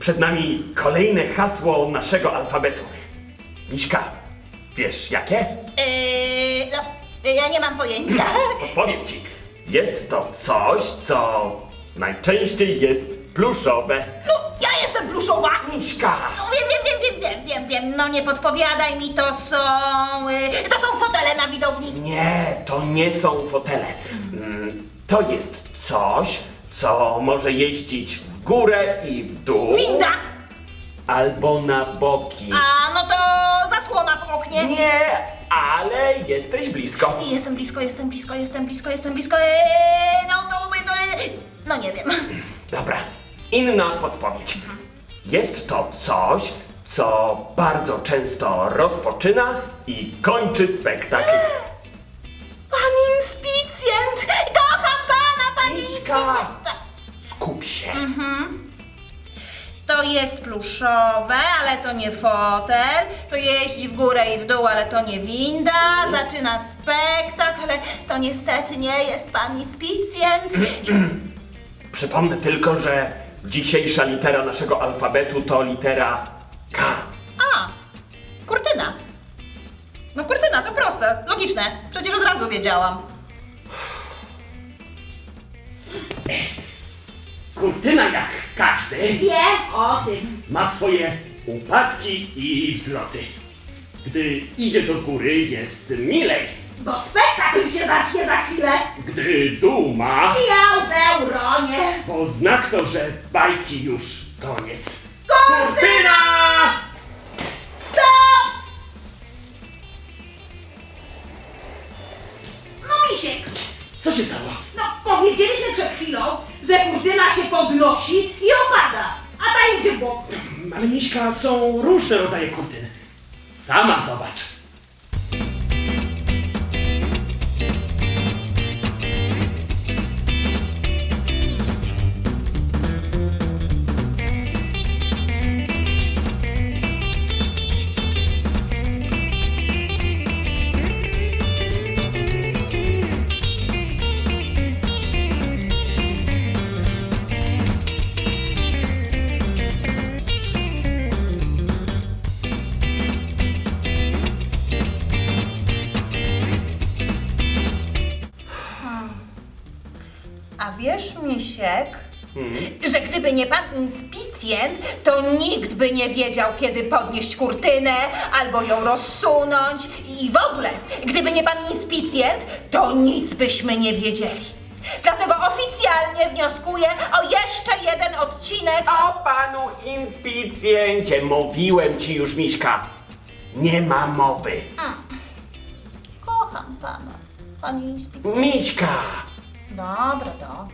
Przed nami kolejne hasło naszego alfabetu. Miśka, wiesz jakie? Yy, no, ja nie mam pojęcia. Powiem ci. Jest to coś, co najczęściej jest pluszowe. No, ja jestem pluszowa. Miśka! No, wiem, wiem, wiem, wiem, wiem, wiem, wiem. No nie podpowiadaj mi, to są... Yy, to są fotele na widowni. Nie, to nie są fotele. Mm, To jest coś, co może jeździć w górę i w dół. Winda. Albo na boki. A, no to zasłona w oknie. Nie, ale jesteś blisko. Jestem blisko, jestem blisko, jestem blisko, jestem blisko. Eee, no to... to no nie wiem. Dobra, inna podpowiedź. Jest to coś, co bardzo często rozpoczyna i kończy spektakl. Pan inspicjent! Kocham pana, panie Miśka. inspicjent! To jest pluszowe, ale to nie fotel. To jeździ w górę i w dół, ale to nie winda. Zaczyna spektakl, ale to niestety nie jest pan inspicjent. Przypomnę tylko, że dzisiejsza litera naszego alfabetu to litera K. A, kurtyna. No kurtyna, to proste, logiczne. Przecież od razu wiedziałam. Kurtyna jak każdy Wiem o tym. ma swoje upadki i wzloty. Gdy idzie do góry jest milej. Bo spektakl się zacznie za chwilę. Gdy dół ma, Ja łzę uronię. bo znak to, że bajki już koniec. Kurtyna! Się stało? no powiedzieliśmy przed chwilą, że kurtyna się podnosi i opada, a ta idzie w bok. Ale Miśka, są różne rodzaje kurtyn. Sama zobacz. Wiesz, misiek, że gdyby nie pan inspicjent, to nikt by nie wiedział, kiedy podnieść kurtynę albo ją rozsunąć. I w ogóle, gdyby nie pan inspicjent, to nic byśmy nie wiedzieli. Dlatego oficjalnie wnioskuję o jeszcze jeden odcinek. O panu inspicjencie, mówiłem ci już, Miśka. Nie ma mowy. Kocham pana, panie inspicjent. Miśka! добра, да.